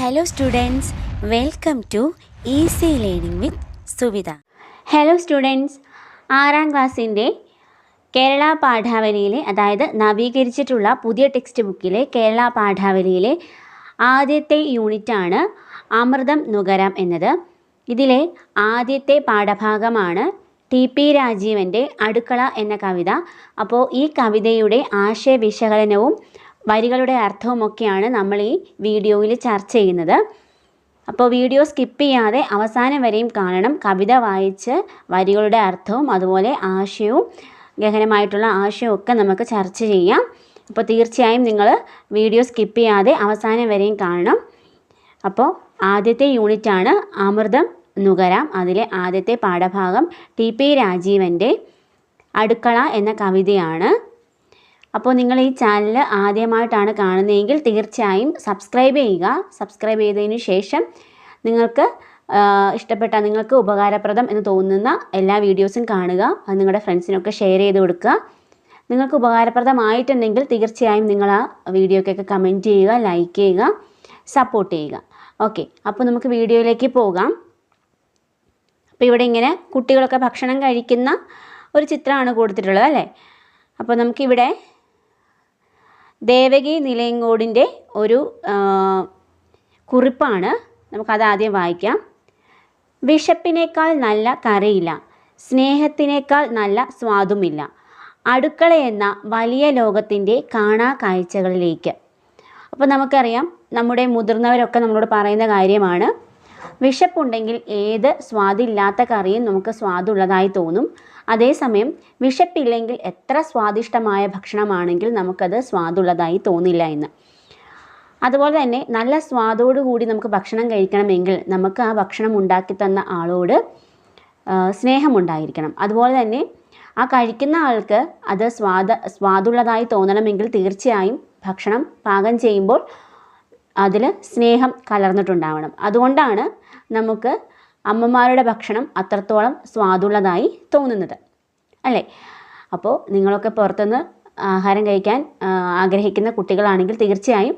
Hello students welcome to easy learning with Suvitha hello students ആറാം ക്ലാസ്സിന്റെ കേരള പാഠാവലിയിലെ അതായത് നവീകരിച്ചിട്ടുള്ള പുതിയ ടെക്സ്റ്റ് ബുക്കിലെ കേരള പാഠാവലിയിലെ ആദ്യത്തെ യൂണിറ്റാണ് അമൃതം നുകരം എന്നത്. ഇതിലെ ആദ്യത്തെ പാഠഭാഗമാണ് ടി പി രാജീവന്റെ അടുക്കള എന്ന കവിത. അപ്പോൾ ഈ കവിതയുടെ ആശയ വിശകലനവും വരികളുടെ അർത്ഥവുമൊക്കെയാണ് നമ്മൾ ഈ വീഡിയോയിൽ ചർച്ച ചെയ്യുന്നത്. അപ്പോൾ വീഡിയോ സ്കിപ്പ് ചെയ്യാതെ അവസാനം വരെയും കാണണം. കവിത വായിച്ച് വരികളുടെ അർത്ഥവും അതുപോലെ ആശയവും ഗഹനമായിട്ടുള്ള ആശയവും ഒക്കെ നമുക്ക് ചർച്ച ചെയ്യാം. അപ്പോൾ തീർച്ചയായും നിങ്ങൾ വീഡിയോ സ്കിപ്പ് ചെയ്യാതെ അവസാനം വരെയും കാണണം. അപ്പോൾ ആദ്യത്തെ യൂണിറ്റാണ് അമൃതം നുകരാം. അതിലെ ആദ്യത്തെ പാഠഭാഗം ടി പി രാജീവന്റെ അടുക്കള എന്ന കവിതയാണ്. അപ്പോൾ നിങ്ങൾ ഈ ചാനൽ ആദ്യമായിട്ടാണ് കാണുന്നതെങ്കിൽ തീർച്ചയായും സബ്സ്ക്രൈബ് ചെയ്യുക. സബ്സ്ക്രൈബ് ചെയ്തതിന് ശേഷം നിങ്ങൾക്ക് ഇഷ്ടപ്പെട്ട നിങ്ങൾക്ക് ഉപകാരപ്രദം എന്ന് തോന്നുന്ന എല്ലാ വീഡിയോസും കാണുക. അത് നിങ്ങളുടെ ഫ്രണ്ട്സിനൊക്കെ ഷെയർ ചെയ്ത് കൊടുക്കുക. നിങ്ങൾക്ക് ഉപകാരപ്രദമായിട്ടുണ്ടെങ്കിൽ തീർച്ചയായും നിങ്ങൾ ആ വീഡിയോക്കൊക്കെ കമന്റ് ചെയ്യുക ലൈക്ക് ചെയ്യുക സപ്പോർട്ട് ചെയ്യുക. ഓക്കെ അപ്പോൾ നമുക്ക് വീഡിയോയിലേക്ക് പോകാം. അപ്പോൾ ഇവിടെ ഇങ്ങനെ കുട്ടികളൊക്കെ ഭക്ഷണം കഴിക്കുന്ന ഒരു ചിത്രമാണ് കൊടുത്തിട്ടുള്ളത് അല്ലേ? അപ്പോൾ നമുക്കിവിടെ ദേവകി നിലയങ്കോടിന്റെ ഒരു കുറിപ്പാണ്. നമുക്കത് ആദ്യം വായിക്കാം. വിശപ്പിനേക്കാൾ നല്ല കറിയില്ല സ്നേഹത്തിനേക്കാൾ നല്ല സ്വാദുമില്ല. അടുക്കള എന്ന വലിയ ലോകത്തിന്റെ കാണാ കാഴ്ചകളിലേക്ക് അപ്പോൾ നമുക്കറിയാം നമ്മുടെ മുതിർന്നവരൊക്കെ നമ്മളോട് പറയുന്ന കാര്യമാണ് വിശപ്പുണ്ടെങ്കിൽ ഏത് സ്വാദില്ലാത്ത കറിയും നമുക്ക് സ്വാദുള്ളതായി തോന്നും. അതേസമയം വിശപ്പില്ലെങ്കിൽ എത്ര സ്വാദിഷ്ടമായ ഭക്ഷണമാണെങ്കിൽ നമുക്കത് സ്വാദുള്ളതായി തോന്നില്ല എന്ന്. അതുപോലെ തന്നെ നല്ല സ്വാദോടു കൂടി നമുക്ക് ഭക്ഷണം കഴിക്കണമെങ്കിൽ നമുക്ക് ആ ഭക്ഷണം ഉണ്ടാക്കി തന്ന ആളോട് സ്നേഹമുണ്ടായിരിക്കണം. അതുപോലെ തന്നെ ആ കഴിക്കുന്ന ആൾക്ക് അത് സ്വാദ സ്വാദുള്ളതായി തോന്നണമെങ്കിൽ തീർച്ചയായും ഭക്ഷണം പാകം ചെയ്യുമ്പോൾ അതിൽ സ്നേഹം കലർന്നിട്ടുണ്ടാവണം. അതുകൊണ്ടാണ് നമുക്ക് അമ്മമാരുടെ ഭക്ഷണം അത്രത്തോളം സ്വാദുള്ളതായി തോന്നുന്നത്. അല്ലേ? അപ്പോൾ നിങ്ങളൊക്കെ പുറത്തുനിന്ന് ആഹാരം കഴിക്കാൻ ആഗ്രഹിക്കുന്ന കുട്ടികളാണെങ്കിൽ തീർച്ചയായും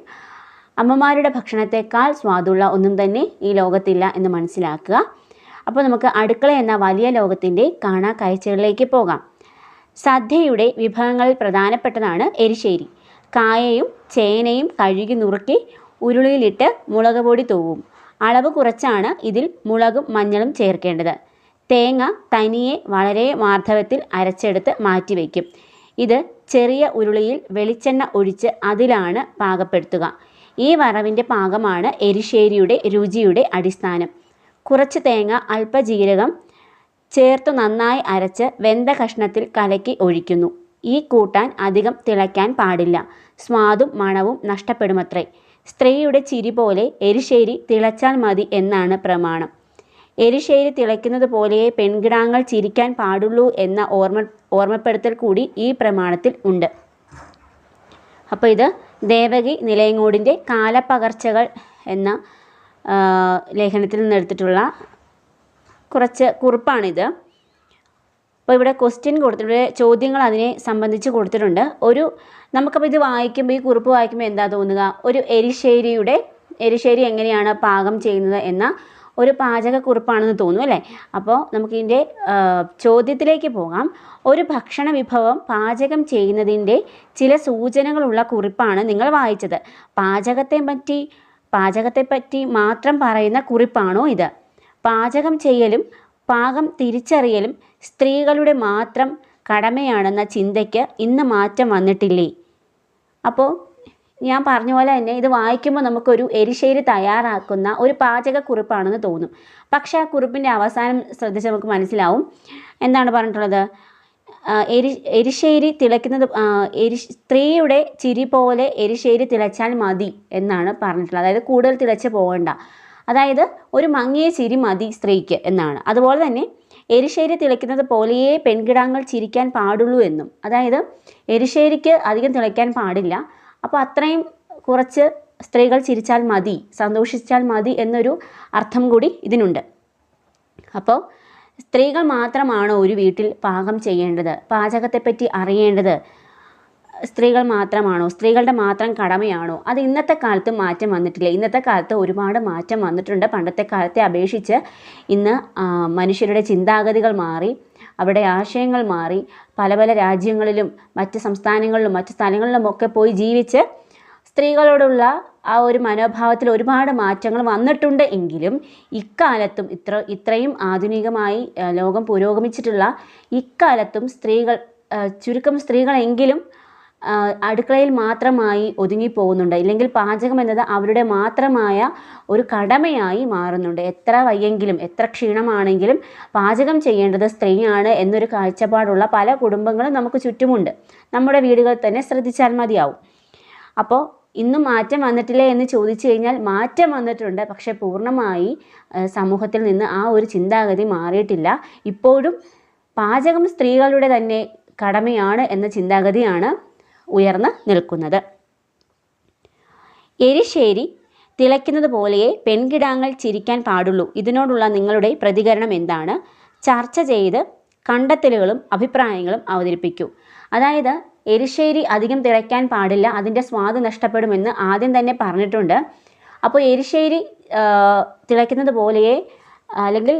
അമ്മമാരുടെ ഭക്ഷണത്തെക്കാൾ സ്വാദുള്ള ഒന്നും തന്നെ ഈ ലോകത്തില്ല എന്ന് മനസ്സിലാക്കുക. അപ്പോൾ നമുക്ക് അടുക്കള എന്ന വലിയ ലോകത്തിന്റെ കാണാ കാഴ്ചകളിലേക്ക് പോകാം. സദ്യയുടെ വിഭവങ്ങളിൽ പ്രധാനപ്പെട്ടതാണ് എരിശ്ശേരി. കായയും ചേനയും കഴുകി നുറുക്കി ഉരുളിയിലിട്ട് മുളക് പൊടി തൂവും. അളവ് കുറച്ചാണ് ഇതിൽ മുളകും മഞ്ഞളും ചേർക്കേണ്ടത്. തേങ്ങ തനിയെ വളരെ മാർദ്ധവത്തിൽ അരച്ചെടുത്ത് മാറ്റി മാറ്റിവെക്കും ഇത് ചെറിയ ഉരുളിയിൽ വെളിച്ചെണ്ണ ഒഴിച്ച് അതിലാണ് പാകപ്പെടുത്തുക. ഈ വറവിന്റെ പാകമാണ് എരിശ്ശേരിയുടെ രുചിയുടെ അടിസ്ഥാനം. കുറച്ച് തേങ്ങ അല്പജീരകം ചേർത്ത് നന്നായി അരച്ച് വെന്ത കഷ്ണത്തിൽ കലക്കി ഒഴിക്കുന്നു. ഈ കൂട്ടാൻ അധികം തിളയ്ക്കാൻ പാടില്ല. സ്വാദും മണവും നഷ്ടപ്പെടുമത്രേ. സ്ത്രീയുടെ ചിരി പോലെ എരിശ്ശേരി തിളച്ചാൽ മതി എന്നാണ് പ്രമാണം. എരിശ്ശേരി തിളയ്ക്കുന്നത് പോലെയേ പെൺകിടാങ്ങൾ ചിരിക്കാൻ പാടുള്ളൂ എന്ന ഓർമ്മ ഓർമ്മപ്പെടുത്തൽ കൂടി ഈ പ്രമാണത്തിൽ ഉണ്ട്. അപ്പോൾ ഇത് ദേവകി നിലയങ്ങോടിന്റെ കാലപ്പകർച്ചകൾ എന്ന ലേഖനത്തിൽ നിന്ന് എടുത്തിട്ടുള്ള കുറച്ച് കുറിപ്പാണിത്. അപ്പോൾ ഇവിടെ ക്വസ്റ്റ്യൻ കൊടുത്തിട്ടുണ്ട് ചോദ്യങ്ങൾ അതിനെ സംബന്ധിച്ച് കൊടുത്തിട്ടുണ്ട്. ഒരു നമുക്കപ്പോൾ ഇത് വായിക്കുമ്പോൾ ഈ കുറിപ്പ് വായിക്കുമ്പോൾ എന്താ തോന്നുക? ഒരു എരിശ്ശേരിയുടെ എരിശ്ശേരി എങ്ങനെയാണ് പാകം ചെയ്യുന്നത് എന്ന ഒരു പാചകക്കുറിപ്പാണെന്ന് തോന്നും അല്ലേ? അപ്പോൾ നമുക്കിതിന്റെ ചോദ്യത്തിലേക്ക് പോകാം. ഒരു ഭക്ഷണ വിഭവം പാചകം ചെയ്യുന്നതിന്റെ ചില സൂചനകളുള്ള കുറിപ്പാണ് നിങ്ങൾ വായിച്ചത്. പാചകത്തെ പറ്റി പാചകത്തെ പറ്റി മാത്രം പറയുന്ന കുറിപ്പാണോ ഇത്? പാചകം ചെയ്യലും പാകം തിരിച്ചറിയലും സ്ത്രീകളുടെ മാത്രം കടമയാണെന്ന ചിന്തയ്ക്ക് ഇന്ന് മാറ്റം വന്നിട്ടില്ലേ? അപ്പോൾ ഞാൻ പറഞ്ഞ പോലെ തന്നെ ഇത് വായിക്കുമ്പോൾ നമുക്കൊരു എരിശ്ശേരി തയ്യാറാക്കുന്ന ഒരു പാചകക്കുറിപ്പാണെന്ന് തോന്നും. പക്ഷേ ആ കുറിപ്പിന്റെ അവസാനം ശ്രദ്ധിച്ച് നമുക്ക് മനസ്സിലാവും. എന്താണ് പറഞ്ഞിട്ടുള്ളത്? എരി എരിശ്ശേരി തിളയ്ക്കുന്നത് എരി സ്ത്രീയുടെ ചിരി പോലെ എരിശ്ശേരി തിളച്ചാൽ മതി എന്നാണ് പറഞ്ഞിട്ടുള്ളത്. അതായത് കൂടുതൽ തിളച്ച് പോകണ്ട. അതായത് ഒരു മങ്ങിയ ചിരി മതി സ്ത്രീക്ക് എന്നാണ്. അതുപോലെ തന്നെ എരിശ്ശേരി തിളയ്ക്കുന്നത് പോലെയേ പെൺകിടാങ്ങൾ ചിരിക്കാൻ പാടുള്ളൂ എന്നും. അതായത് എരിശ്ശേരിക്ക് അധികം തിളയ്ക്കാൻ പാടില്ല. അപ്പോൾ അത്രയും കുറച്ച് സ്ത്രീകൾ ചിരിച്ചാൽ മതി സന്തോഷിച്ചാൽ മതി എന്നൊരു അർത്ഥം കൂടി ഇതിനുണ്ട്. അപ്പോൾ സ്ത്രീകൾ മാത്രമാണോ ഒരു വീട്ടിൽ പാകം ചെയ്യേണ്ടത്? പാചകത്തെപ്പറ്റി അറിയേണ്ടത്? സ്ത്രീകൾ മാത്രമാണോ? സ്ത്രീകളുടെ മാത്രം കടമയാണോ? അത് ഇന്നത്തെ കാലത്ത് മാറ്റം വന്നിട്ടില്ല. ഇന്നത്തെ കാലത്ത് ഒരുപാട് മാറ്റം വന്നിട്ടുണ്ട്. പണ്ടത്തെ കാലത്തെ അപേക്ഷിച്ച് ഇന്ന് മനുഷ്യരുടെ ചിന്താഗതികൾ മാറി അവരുടെ ആശയങ്ങൾ മാറി പല പല രാജ്യങ്ങളിലും മറ്റ് സംസ്ഥാനങ്ങളിലും മറ്റ് സ്ഥലങ്ങളിലുമൊക്കെ പോയി ജീവിച്ച് സ്ത്രീകളോടുള്ള ആ ഒരു മനോഭാവത്തിൽ ഒരുപാട് മാറ്റങ്ങൾ വന്നിട്ടുണ്ട് എങ്കിലും ഇക്കാലത്തും ഇത്ര ഇത്രയും ആധുനികമായി ലോകം പുരോഗമിച്ചിട്ടുള്ള ഇക്കാലത്തും സ്ത്രീകൾ ചുരുക്കം സ്ത്രീകളെങ്കിലും അടുക്കളയിൽ മാത്രമായി ഒതുങ്ങിപ്പോകുന്നുണ്ട് ഇല്ലെങ്കിൽ പാചകം എന്നത് അവരുടെ മാത്രമായ ഒരു കടമയായി മാറുന്നുണ്ട്. എത്ര വയ്യെങ്കിലും എത്ര ക്ഷീണമാണെങ്കിലും പാചകം ചെയ്യേണ്ടത് സ്ത്രീയാണ് എന്നൊരു കാഴ്ചപ്പാടുള്ള പല കുടുംബങ്ങളും നമുക്ക് ചുറ്റുമുണ്ട്. നമ്മുടെ വീടുകളിൽ തന്നെ ശ്രദ്ധിച്ചാൽ മതിയാവും. അപ്പോൾ ഇന്നും മാറ്റം വന്നിട്ടില്ലേ എന്ന് ചോദിച്ചു കഴിഞ്ഞാൽ മാറ്റം വന്നിട്ടുണ്ട്. പക്ഷേ പൂർണമായി സമൂഹത്തിൽ നിന്ന് ആ ഒരു ചിന്താഗതി മാറിയിട്ടില്ല. ഇപ്പോഴും പാചകം സ്ത്രീകളുടെ തന്നെ കടമയാണ് എന്ന ചിന്താഗതിയാണ് ഉയർന്ന് നിൽക്കുന്നത്. എരിശ്ശേരി തിളയ്ക്കുന്നത് പോലെയേ പെൺകിടാങ്ങൾ ചിരിക്കാൻ പാടുള്ളൂ. ഇതിനോടുള്ള നിങ്ങളുടെ പ്രതികരണം എന്താണ്? ചർച്ച ചെയ്ത് കണ്ടെത്തലുകളും അഭിപ്രായങ്ങളും അവതരിപ്പിക്കൂ. അതായത് എരിശ്ശേരി അധികം തിളയ്ക്കാൻ പാടില്ല അതിന്റെ സ്വാദ് നഷ്ടപ്പെടുമെന്ന് ആദ്യം തന്നെ പറഞ്ഞിട്ടുണ്ട്. അപ്പോൾ എരിശ്ശേരി തിളയ്ക്കുന്നത് പോലെയേ അല്ലെങ്കിൽ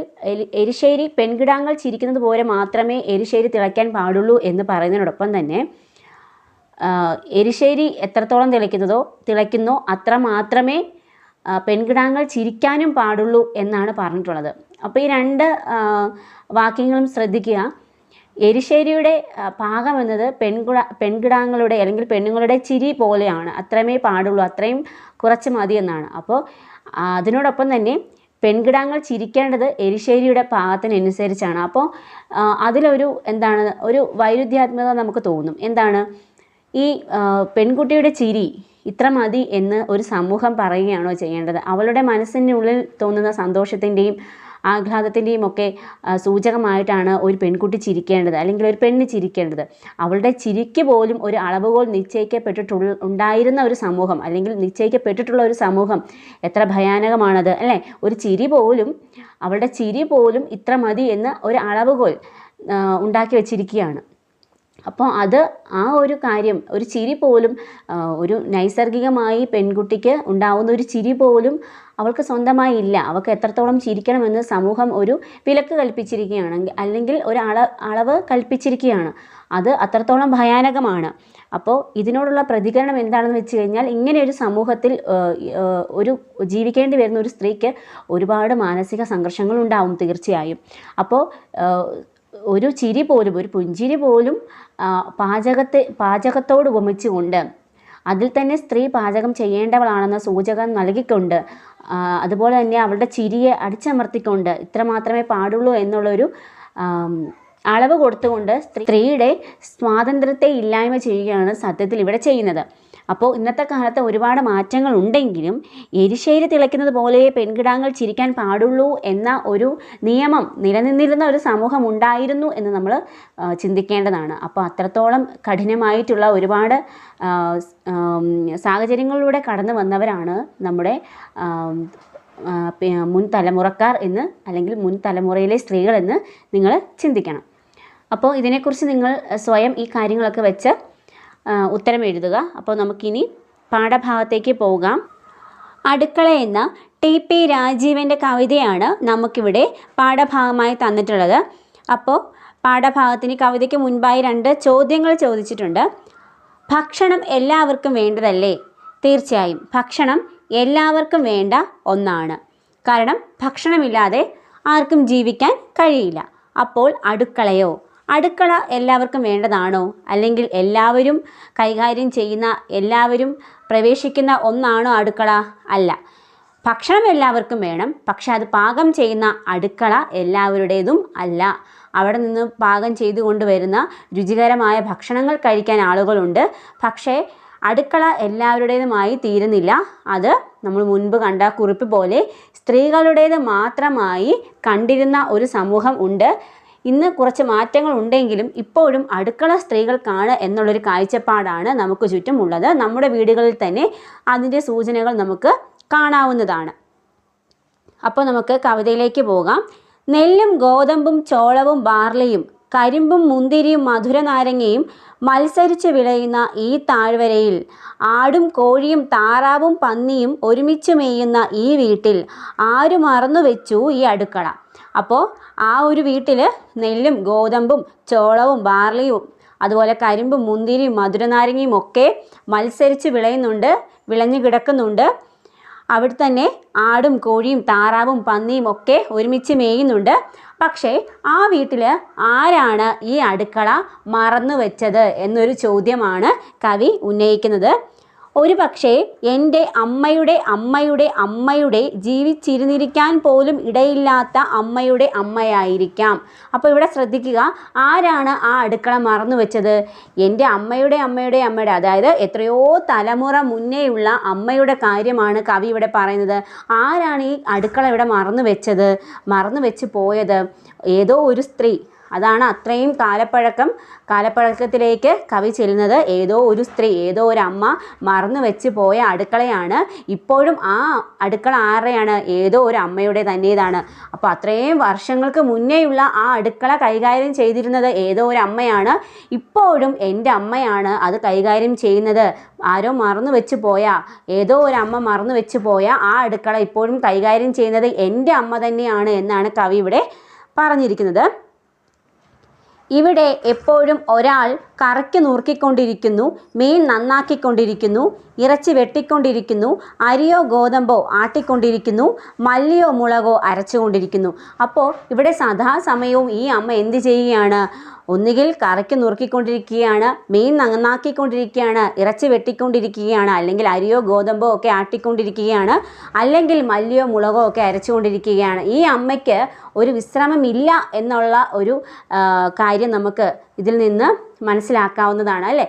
എരിശ്ശേരി പെൺകിടാങ്ങൾ ചിരിക്കുന്നത് പോലെ മാത്രമേ എരിശ്ശേരി തിളയ്ക്കാൻ പാടുള്ളൂ എന്ന് പറയുന്നതിനോടൊപ്പം തന്നെ എരിശ്ശേരി എത്രത്തോളം തിളയ്ക്കുന്നതോ തിളയ്ക്കുന്നോ അത്ര മാത്രമേ പെൺകിടാങ്ങൾ ചിരിക്കാനും പാടുള്ളൂ എന്നാണ് പറഞ്ഞിട്ടുള്ളത്. അപ്പോൾ ഈ രണ്ട് വാക്യങ്ങളും ശ്രദ്ധിക്കുക. എരിശ്ശേരിയുടെ പാകം എന്നത് പെൺകുട പെൺകിടാങ്ങളുടെ അല്ലെങ്കിൽ പെണ്ണുങ്ങളുടെ ചിരി പോലെയാണ്. അത്രമേ പാടുള്ളൂ അത്രയും കുറച്ച് മതി എന്നാണ്. അപ്പോൾ അതിനോടൊപ്പം തന്നെ പെൺകിടാങ്ങൾ ചിരിക്കേണ്ടത് എരിശ്ശേരിയുടെ പാകത്തിനനുസരിച്ചാണ്. അപ്പോൾ അതിലൊരു എന്താണ് ഒരു വൈരുദ്ധ്യാത്മകത നമുക്ക് തോന്നും. എന്താണ്? ഈ പെൺകുട്ടിയുടെ ചിരി ഇത്ര മതി എന്ന് ഒരു സമൂഹം പറയുകയാണോ ചെയ്യേണ്ടത്? അവളുടെ മനസ്സിനുള്ളിൽ തോന്നുന്ന സന്തോഷത്തിന്റെയും ആഹ്ലാദത്തിന്റെയും ഒക്കെ സൂചകമായിട്ടാണ് ഒരു പെൺകുട്ടി ചിരിക്കേണ്ടത് അല്ലെങ്കിൽ ഒരു പെണ്ണ് ചിരിക്കേണ്ടത്. അവളുടെ ചിരിക്ക് പോലും ഒരു അളവുകോൽ നിശ്ചയിക്കപ്പെട്ടിട്ടുള്ള ഉണ്ടായിരുന്ന ഒരു സമൂഹം അല്ലെങ്കിൽ നിശ്ചയിക്കപ്പെട്ടിട്ടുള്ള ഒരു സമൂഹം എത്ര ഭയാനകമാണത് അല്ലേ? ഒരു ചിരി പോലും അവളുടെ ചിരി പോലും ഇത്ര മതി എന്ന് ഒരു അളവുകോൽ ഉണ്ടാക്കി വെച്ചിരിക്കുകയാണ്. അപ്പോൾ അത് ആ ഒരു കാര്യം ഒരു ചിരി പോലും ഒരു നൈസർഗികമായി പെൺകുട്ടിക്ക് ഉണ്ടാവുന്ന ഒരു ചിരി പോലും അവൾക്ക് സ്വന്തമായി ഇല്ല. അവൾക്ക് എത്രത്തോളം ചിരിക്കണമെന്ന് സമൂഹം ഒരു വിലക്ക് കൽപ്പിച്ചിരിക്കുകയാണെങ്കിൽ അല്ലെങ്കിൽ ഒരു അള അളവ് കൽപ്പിച്ചിരിക്കുകയാണ്. അത് അത്രത്തോളം ഭയാനകമാണ്. അപ്പോൾ ഇതിനോടുള്ള പ്രതികരണം എന്താണെന്ന് വെച്ച് കഴിഞ്ഞാൽ ഇങ്ങനെ ഒരു സമൂഹത്തിൽ ഒരു ജീവിക്കേണ്ടി വരുന്ന ഒരു സ്ത്രീക്ക് ഒരുപാട് മാനസിക സംഘർഷങ്ങൾ ഉണ്ടാവും തീർച്ചയായും. അപ്പോൾ ഒരു ചിരി പോലും ഒരു പുഞ്ചിരി പോലും പാചകത്തെ പാചകത്തോട് ഉപമിച്ചുകൊണ്ട് അതിൽ തന്നെ സ്ത്രീ പാചകം ചെയ്യേണ്ടവളാണെന്ന സൂചകം നൽകിക്കൊണ്ട് അതുപോലെ തന്നെ അവളുടെ ചിരിയെ അടിച്ചമർത്തിക്കൊണ്ട് ഇത്ര മാത്രമേ പാടുള്ളൂ എന്നുള്ളൊരു അളവ് കൊടുത്തുകൊണ്ട് സ്ത്രീയുടെ സ്വാതന്ത്ര്യത്തെ ഇല്ലായ്മ ചെയ്യുകയാണ് സത്യത്തിൽ ഇവിടെ ചെയ്യുന്നത്. അപ്പോൾ ഇന്നത്തെ കാലത്ത് ഒരുപാട് മാറ്റങ്ങൾ ഉണ്ടെങ്കിലും എരിശൈലി തിളയ്ക്കുന്നത് പോലെ പെൺകിടാങ്ങൾ ചിരിക്കാൻ പാടുള്ളൂ എന്ന ഒരു നിയമം നിലനിന്നിരുന്ന ഒരു സമൂഹം ഉണ്ടായിരുന്നു എന്ന് നമ്മൾ ചിന്തിക്കേണ്ടതാണ്. അപ്പോൾ അത്രത്തോളം കഠിനമായിട്ടുള്ള ഒരുപാട് സാഹചര്യങ്ങളിലൂടെ കടന്നു വന്നവരാണ് നമ്മുടെ മുൻ തലമുറക്കാർ എന്ന് അല്ലെങ്കിൽ മുൻ തലമുറയിലെ സ്ത്രീകൾ എന്ന് നിങ്ങൾ ചിന്തിക്കണം. അപ്പോൾ ഇതിനെക്കുറിച്ച് നിങ്ങൾ സ്വയം ഈ കാര്യങ്ങളൊക്കെ വെച്ച് ഉത്തരം എഴുതുക. അപ്പോൾ നമുക്കിനി പാഠഭാഗത്തേക്ക് പോകാം. അടുക്കള എന്ന ടി പി രാജീവന്റെ കവിതയാണ് നമുക്കിവിടെ പാഠഭാഗമായി തന്നിട്ടുള്ളത്. അപ്പോൾ പാഠഭാഗത്തിന് കവിതയ്ക്ക് മുൻപായി രണ്ട് ചോദ്യങ്ങൾ ചോദിച്ചിട്ടുണ്ട്. ഭക്ഷണം എല്ലാവർക്കും വേണ്ടതല്ലേ? തീർച്ചയായും ഭക്ഷണം എല്ലാവർക്കും വേണ്ട ഒന്നാണ്. കാരണം ഭക്ഷണമില്ലാതെ ആർക്കും ജീവിക്കാൻ കഴിയില്ല. അപ്പോൾ അടുക്കളയോ? അടുക്കള എല്ലാവർക്കും വേണ്ടതാണോ? അല്ലെങ്കിൽ എല്ലാവരും കൈകാര്യം ചെയ്യുന്ന എല്ലാവരും പ്രവേശിക്കുന്ന ഒന്നാണോ അടുക്കള? അല്ല. ഭക്ഷണം എല്ലാവർക്കും വേണം. പക്ഷെ അത് പാകം ചെയ്യുന്ന അടുക്കള എല്ലാവരുടേതും അല്ല. അവിടെ നിന്ന് പാകം ചെയ്തു കൊണ്ടുവരുന്ന രുചികരമായ ഭക്ഷണങ്ങൾ കഴിക്കാൻ ആളുകളുണ്ട്. പക്ഷേ അടുക്കള എല്ലാവരുടേതുമായി തീരുന്നില്ല. അത് നമ്മൾ മുൻപ് കണ്ട കുറിപ്പ് പോലെ സ്ത്രീകളുടേത് മാത്രമായി കണ്ടിരുന്ന ഒരു സമൂഹം ഉണ്ട്. ഇന്ന് കുറച്ച് മാറ്റങ്ങൾ ഉണ്ടെങ്കിലും ഇപ്പോഴും അടുക്കള സ്ത്രീകൾക്കാണ് എന്നുള്ളൊരു കാഴ്ചപ്പാടാണ് നമുക്ക് ചുറ്റുമുള്ളത്. നമ്മുടെ വീടുകളിൽ തന്നെ അതിന്റെ സൂചനകൾ നമുക്ക് കാണാവുന്നതാണ്. അപ്പോൾ നമുക്ക് കവിതയിലേക്ക് പോകാം. നെല്ലും ഗോതമ്പും ചോളവും ബാർലിയും കരിമ്പും മുന്തിരിയും മധുരനാരങ്ങയും മത്സരിച്ച് വിളയുന്ന ഈ താഴ്വരയിൽ ആടും കോഴിയും താറാവും പന്നിയും ഒരുമിച്ച് മേയുന്ന ഈ വീട്ടിൽ ആര് മറന്നു വെച്ചു ഈ അടുക്കള. അപ്പോൾ ആ ഒരു വീട്ടിൽ നെല്ലും ഗോതമ്പും ചോളവും ബാർലിയും അതുപോലെ കരിമ്പും മുന്തിരിയും മധുരനാരങ്ങയും ഒക്കെ മത്സരിച്ച് വിളയുന്നുണ്ട് വിളഞ്ഞു കിടക്കുന്നുണ്ട്. അവിടെ തന്നെ ആടും കോഴിയും താറാവും പന്നിയും ഒക്കെ ഒരുമിച്ച് മേയുന്നുണ്ട്. പക്ഷേ ആ വീട്ടിൽ ആരാണ് ഈ അടുക്കള മറന്നു വെച്ചത് എന്നൊരു ചോദ്യമാണ് കവി ഉന്നയിക്കുന്നത്. ഒരു പക്ഷേ എന്റെ അമ്മയുടെ അമ്മയുടെ അമ്മയുടെ ജീവിച്ചിരുന്നിരിക്കാൻ പോലും ഇടയില്ലാത്ത അമ്മയുടെ അമ്മയായിരിക്കാം. അപ്പോൾ ഇവിടെ ശ്രദ്ധിക്കുക ആരാണ് ആ അടുക്കള മറന്നു വെച്ചത്? എന്റെ അമ്മയുടെ അമ്മയുടെ അമ്മയുടെ. അതായത് എത്രയോ തലമുറ മുന്നേയുള്ള അമ്മയുടെ കാര്യമാണ് കവി ഇവിടെ പറയുന്നത്. ആരാണ് ഈ അടുക്കള ഇവിടെ മറന്നു വെച്ചത്? മറന്നു വെച്ച് പോയത്? ഏതോ ഒരു സ്ത്രീ അതാണ് അത്രയും കാലപ്പഴക്കം. കാലപ്പഴക്കത്തിലേക്ക് കവി ചെല്ലുന്നത് ഏതോ ഒരു സ്ത്രീ ഏതോ ഒരു അമ്മ മറന്നു വെച്ച് പോയ അടുക്കളയാണ്. ഇപ്പോഴും ആ അടുക്കള ആരുടെയാണ് ഏതോ ഒരു അമ്മയുടെ തന്നേതാണ്. അപ്പോൾ അത്രയും വർഷങ്ങൾക്ക് മുന്നേയുള്ള ആ അടുക്കള കൈകാര്യം ചെയ്തിരുന്നത് ഏതോ ഒരു അമ്മയാണ്. ഇപ്പോഴും എന്റെ അമ്മയാണ് അത് കൈകാര്യം ചെയ്യുന്നത്. ആരോ മറന്നു വെച്ച് പോയ ഏതോ ഒരു അമ്മ മറന്നു വെച്ച് പോയ ആ അടുക്കള ഇപ്പോഴും കൈകാര്യം ചെയ്യുന്നത് എന്റെ അമ്മ തന്നെയാണ് എന്നാണ് കവി ഇവിടെ പറഞ്ഞിരിക്കുന്നത്. ഇവിടെ എപ്പോഴും ഒരാൾ കറയ്ക്ക് നുറുക്കിക്കൊണ്ടിരിക്കുന്നു മീൻ നന്നാക്കിക്കൊണ്ടിരിക്കുന്നു ഇറച്ചി വെട്ടിക്കൊണ്ടിരിക്കുന്നു അരിയോ ഗോതമ്പോ ആട്ടിക്കൊണ്ടിരിക്കുന്നു മല്ലിയോ മുളകോ അരച്ചുകൊണ്ടിരിക്കുന്നു. അപ്പോൾ ഇവിടെ സദാസമയവും ഈ അമ്മ എന്ത് ചെയ്യുകയാണ്? ഒന്നുകിൽ കറക്കി നുറുക്കിക്കൊണ്ടിരിക്കുകയാണ് മീൻ നന്നാക്കിക്കൊണ്ടിരിക്കുകയാണ് ഇറച്ചി വെട്ടിക്കൊണ്ടിരിക്കുകയാണ് അല്ലെങ്കിൽ അരിയോ ഗോതമ്പോ ഒക്കെ ആട്ടിക്കൊണ്ടിരിക്കുകയാണ് അല്ലെങ്കിൽ മല്ലിയോ മുളകോ ഒക്കെ അരച്ചുകൊണ്ടിരിക്കുകയാണ്. ഈ അമ്മയ്ക്ക് ഒരു വിശ്രമമില്ല എന്നുള്ള ഒരു കാര്യം നമുക്ക് ഇതിൽ നിന്ന് മനസ്സിലാക്കാവുന്നതാണ് അല്ലേ?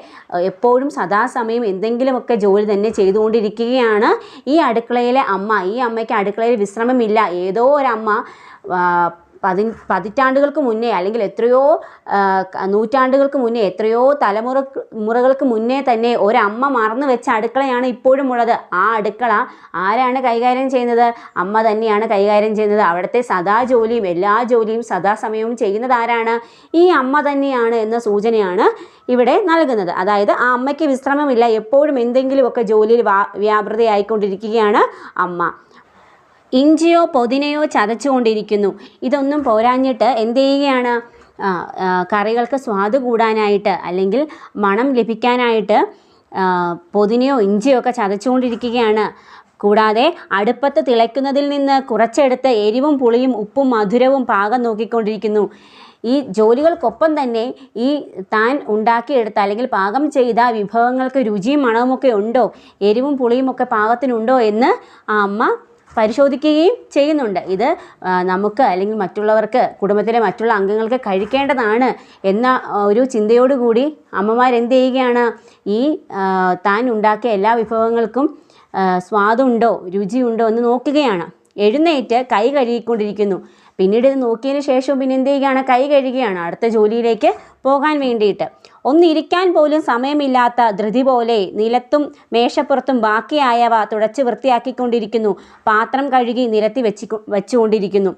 എപ്പോഴും സദാസമയം എന്തെങ്കിലുമൊക്കെ ജോലി തന്നെ ചെയ്തുകൊണ്ടിരിക്കുകയാണ്. ഈ അടുക്കളയിലെ അമ്മ ഈ അമ്മയ്ക്ക് അടുക്കളയിൽ വിശ്രമമില്ല. ഏതോ ഒരമ്മ പതി പതിറ്റാണ്ടുകൾക്ക് മുന്നേ അല്ലെങ്കിൽ എത്രയോ നൂറ്റാണ്ടുകൾക്ക് മുന്നേ എത്രയോ തലമുറ മുറകൾക്ക് മുന്നേ തന്നെ ഒരമ്മ മറന്നു വെച്ച അടുക്കളയാണ് ഇപ്പോഴും ഉള്ളത്. ആ അടുക്കള ആരാണ് കൈകാര്യം ചെയ്യുന്നത്? അമ്മ തന്നെയാണ് കൈകാര്യം ചെയ്യുന്നത്. അവിടുത്തെ സദാ ജോലിയും എല്ലാ ജോലിയും സദാസമയവും ചെയ്യുന്നത് ആരാണ്? ഈ അമ്മ തന്നെയാണ് എന്ന സൂചനയാണ് ഇവിടെ നൽകുന്നത്. അതായത് ആ അമ്മയ്ക്ക് വിശ്രമമില്ല. എപ്പോഴും എന്തെങ്കിലുമൊക്കെ ജോലിയിൽ വ്യാപൃതയായിക്കൊണ്ടിരിക്കുകയാണ് അമ്മ. ഇഞ്ചിയോ പൊതിനയോ ചതച്ചുകൊണ്ടിരിക്കുന്നു. ഇതൊന്നും പോരാഞ്ഞിട്ട് എന്ത് ചെയ്യുകയാണ് കറികൾക്ക് സ്വാദ് കൂടാനായിട്ട് അല്ലെങ്കിൽ മണം ലഭിക്കാനായിട്ട് പൊതിനയോ ഇഞ്ചിയോ ഒക്കെ ചതച്ചുകൊണ്ടിരിക്കുകയാണ്. കൂടാതെ അടുപ്പത്ത് തിളയ്ക്കുന്നതിൽ നിന്ന് കുറച്ചെടുത്ത് എരിവും പുളിയും ഉപ്പും മധുരവും പാകം നോക്കിക്കൊണ്ടിരിക്കുന്നു. ഈ ജോലികൾക്കൊപ്പം തന്നെ ഈ താൻ ഉണ്ടാക്കിയെടുത്ത അല്ലെങ്കിൽ പാകം ചെയ്ത വിഭവങ്ങൾക്ക് രുചിയും മണവുമൊക്കെ ഉണ്ടോ? എരിവും പുളിയും ഒക്കെ പാകത്തിനുണ്ടോ എന്ന് ആ അമ്മ പരിശോധിക്കുകയും ചെയ്യുന്നുണ്ട്. ഇത് നമുക്ക് അല്ലെങ്കിൽ മറ്റുള്ളവർക്ക് കുടുംബത്തിലെ മറ്റുള്ള അംഗങ്ങൾക്ക് കഴിക്കേണ്ടതാണ് എന്ന ഒരു ചിന്തയോടുകൂടി അമ്മമാർ എന്ത് ചെയ്യുകയാണ്? ഈ താൻ ഉണ്ടാക്കിയ എല്ലാ വിഭവങ്ങൾക്കും സ്വാദുണ്ടോ രുചിയുണ്ടോ എന്ന് നോക്കുകയാണ്. എഴുന്നേറ്റ് കൈ കഴുകിക്കൊണ്ടിരിക്കുന്നു. പിന്നീട് ഇത് നോക്കിയതിന് ശേഷം പിന്നെ എന്ത് ചെയ്യുകയാണ്? കൈ കഴുകുകയാണ് അടുത്ത ജോലിയിലേക്ക് പോകാൻ വേണ്ടിയിട്ട്. ഒന്നിരിക്കാൻ പോലും സമയമില്ലാത്ത ധൃതി പോലെ നിലത്തും മേശപ്പുറത്തും ബാക്കിയായവ തുടച്ച് വൃത്തിയാക്കിക്കൊണ്ടിരിക്കുന്നു. പാത്രം കഴുകി നിരത്തി വെച്ച് വെച്ചുകൊണ്ടിരിക്കുന്നു.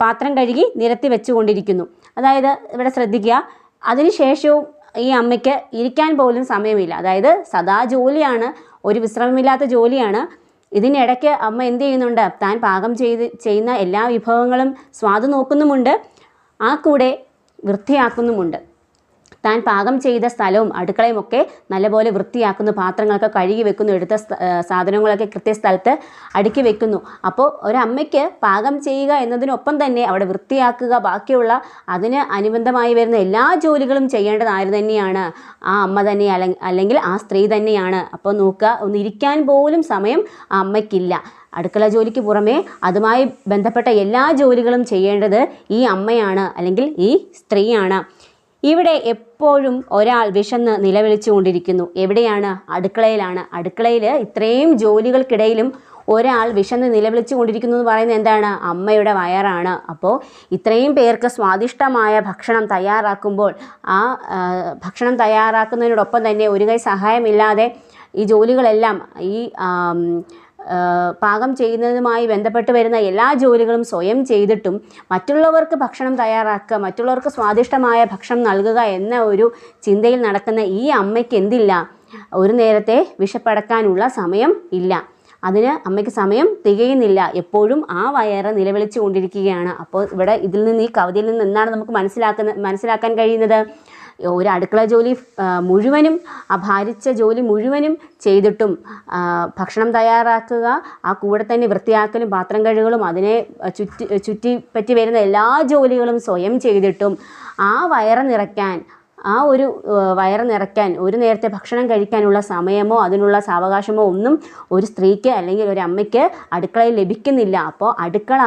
പാത്രം കഴുകി നിരത്തി വെച്ചുകൊണ്ടിരിക്കുന്നു. അതായത് ഇവിടെ ശ്രദ്ധിക്കുക. അതിനുശേഷവും ഈ അമ്മയ്ക്ക് ഇരിക്കാൻ പോലും സമയമില്ല. അതായത് സദാ ജോലിയാണ്. ഒരു വിശ്രമമില്ലാത്ത ജോലിയാണ്. ഇതിനിടയ്ക്ക് അമ്മ എന്ത് ചെയ്യുന്നുണ്ട്? താൻ പാകം ചെയ്ത് ചെയ്യുന്ന എല്ലാ വിഭവങ്ങളും സ്വാദ് നോക്കുന്നുമുണ്ട്. ആ കൂടെ വൃത്തിയാക്കുന്നുമുണ്ട്. താൻ പാകം ചെയ്ത സ്ഥലവും അടുക്കളയും ഒക്കെ നല്ലപോലെ വൃത്തിയാക്കുന്നു പാത്രങ്ങളൊക്കെ കഴുകി വെക്കുന്നു എടുത്ത സാധനങ്ങളൊക്കെ കൃത്യ കൃത്യസ്ഥലത്ത് അടുക്കി വെക്കുന്നു. അപ്പോൾ ഒരമ്മയ്ക്ക് പാകം ചെയ്യുക എന്നതിനൊപ്പം തന്നെ അവിടെ വൃത്തിയാക്കുക ബാക്കിയുള്ള അതിന് അനുബന്ധമായി വരുന്ന എല്ലാ ജോലികളും ചെയ്യേണ്ടത് ആര് തന്നെയാണ്? ആ അമ്മ തന്നെ അല്ലെ- അല്ലെങ്കിൽ ആ സ്ത്രീ തന്നെയാണ്. അപ്പോൾ നോക്കുക ഒന്ന് ഇരിക്കാൻ പോലും സമയം ആ അമ്മയ്ക്കില്ല. അടുക്കള ജോലിക്ക് പുറമെ അതുമായി ബന്ധപ്പെട്ട എല്ലാ ജോലികളും ചെയ്യേണ്ടത് ഈ അമ്മയാണ് അല്ലെങ്കിൽ ഈ സ്ത്രീയാണ്. ഇവിടെ എപ്പോഴും ഒരാൾ വിശന്ന് നിലവിളിച്ചുകൊണ്ടിരിക്കുന്നു എവിടെയാണ്? അടുക്കളയിലാണ്. അടുക്കളയിൽ ഇത്രയും ജോലികൾക്കിടയിലും ഒരാൾ വിശന്ന് നിലവിളിച്ചു കൊണ്ടിരിക്കുന്നു എന്ന് പറയുന്നത് എന്താണ്? അമ്മയുടെ വയറാണ്. അപ്പോൾ ഇത്രയും പേർക്ക് സ്വാദിഷ്ടമായ ഭക്ഷണം തയ്യാറാക്കുമ്പോൾ ആ ഭക്ഷണം തയ്യാറാക്കുന്നതിനോടൊപ്പം തന്നെ ഒരു കൈ സഹായമില്ലാതെ ഈ ജോലികളെല്ലാം ഈ പാകം ചെയ്യുന്നതുമായി ബന്ധപ്പെട്ട് വരുന്ന എല്ലാ ജോലികളും സ്വയം ചെയ്തിട്ടും മറ്റുള്ളവർക്ക് ഭക്ഷണം തയ്യാറാക്കുക മറ്റുള്ളവർക്ക് സ്വാദിഷ്ടമായ ഭക്ഷണം നൽകുക എന്ന ഒരു ചിന്തയിൽ നടക്കുന്ന ഈ അമ്മയ്ക്ക് എന്തില്ല? ഒരു നേരത്തെ വിശപ്പടക്കാനുള്ള സമയം ഇല്ല. അതിന് അമ്മയ്ക്ക് സമയം തികയുന്നില്ല. എപ്പോഴും ആ വയറ് നിലവിളിച്ചു കൊണ്ടിരിക്കുകയാണ് അപ്പോൾ ഇവിടെ ഇതിൽ നിന്ന് ഈ കവിതയിൽ നിന്ന് എന്താണ് നമുക്ക് മനസ്സിലാക്കുന്ന മനസ്സിലാക്കാൻ കഴിയുന്നത്? ഒരു അടുക്കള ജോലി മുഴുവനും ആ, ഭാരിച്ച ജോലി മുഴുവനും ചെയ്തിട്ടും ഭക്ഷണം തയ്യാറാക്കുക ആ കൂടെ തന്നെ വൃത്തിയാക്കലും പാത്രം കഴുകലും അതിനെ ചുറ്റി ചുറ്റിപ്പറ്റി വരുന്ന എല്ലാ ജോലികളും സ്വയം ചെയ്തിട്ടും ആ വയറ് നിറയ്ക്കാൻ ആ ഒരു വയറ് നിറയ്ക്കാൻ ഒരു നേരത്തെ ഭക്ഷണം കഴിക്കാനുള്ള സമയമോ അതിനുള്ള സാവകാശമോ ഒന്നും ഒരു സ്ത്രീക്ക് അല്ലെങ്കിൽ ഒരു അമ്മയ്ക്ക് അടുക്കളയിൽ ലഭിക്കുന്നില്ല. അപ്പോൾ അടുക്കള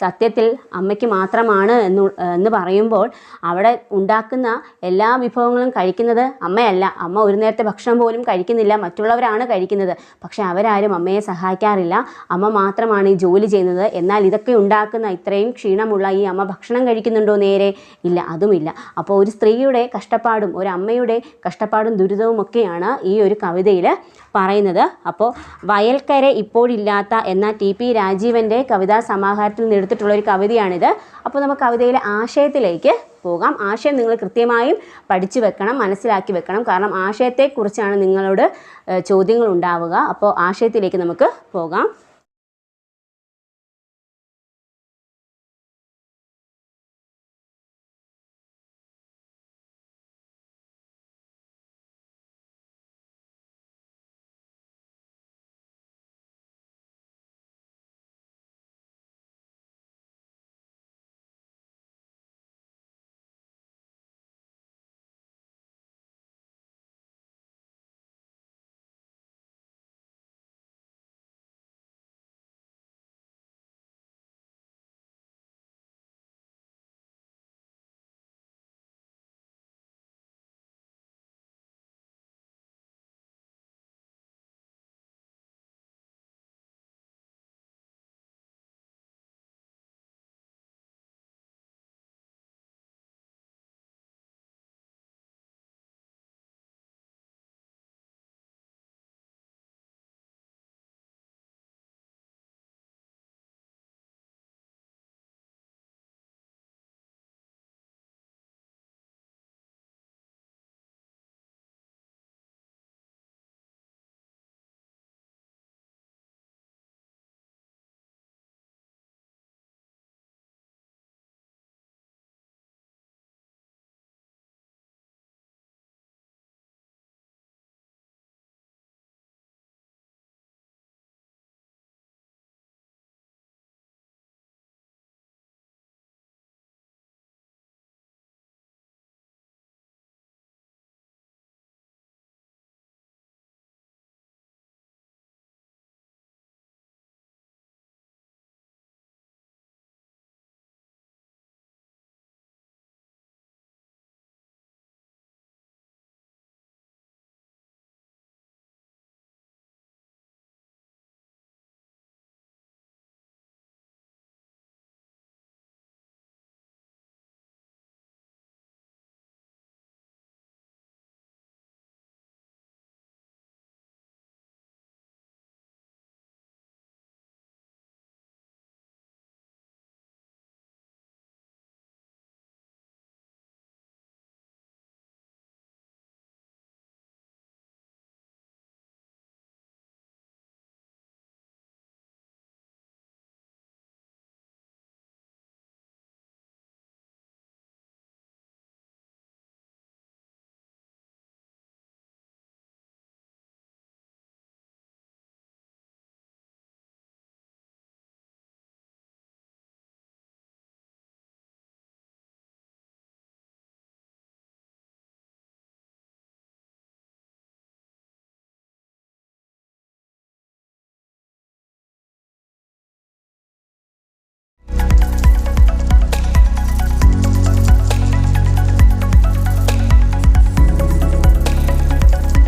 സത്യത്തിൽ അമ്മയ്ക്ക് മാത്രമാണ് എന്ന് എന്ന് പറയുമ്പോൾ അവിടെ ഉണ്ടാക്കുന്ന എല്ലാ വിഭവങ്ങളും കഴിക്കുന്നത് അമ്മയല്ല. അമ്മ ഒരു നേരത്തെ ഭക്ഷണം പോലും കഴിക്കുന്നില്ല. മറ്റുള്ളവരാണ് കഴിക്കുന്നത്. പക്ഷേ അവരാരും അമ്മയെ സഹായിക്കാറില്ല. അമ്മ മാത്രമാണ് ഈ ജോലി ചെയ്യുന്നത്. എന്നാൽ ഇതൊക്കെ ഉണ്ടാക്കുന്ന ഇത്രയും ക്ഷീണമുള്ള ഈ അമ്മ ഭക്ഷണം കഴിക്കുന്നുണ്ടോ നേരെ? ഇല്ല അതുമില്ല. അപ്പോൾ ഒരു സ്ത്രീയുടെ കഷ്ടപ്പാടും ഒരു അമ്മയുടെ കഷ്ടപ്പാടും ദുരിതവും ഒക്കെയാണ് ഈ ഒരു കവിതയിൽ പറയുന്നത്. അപ്പോൾ വയൽക്കര ഇപ്പോഴില്ലാത്ത എന്ന ടി പി രാജീവന്റെ കവിതാ സമാഹാരത്തിൽ നിന്ന് എടുത്തിട്ടുള്ള ഒരു കവിതയാണിത്. അപ്പോൾ നമുക്ക് കവിതയിലെ ആശയത്തിലേക്ക് പോകാം. ആശയം നിങ്ങൾ കൃത്യമായും പഠിച്ചു വെക്കണം മനസ്സിലാക്കി വെക്കണം. കാരണം ആശയത്തെക്കുറിച്ചാണ് നിങ്ങളോട് ചോദ്യങ്ങൾ ഉണ്ടാവുക അപ്പോൾ ആശയത്തിലേക്ക് നമുക്ക് പോകാം.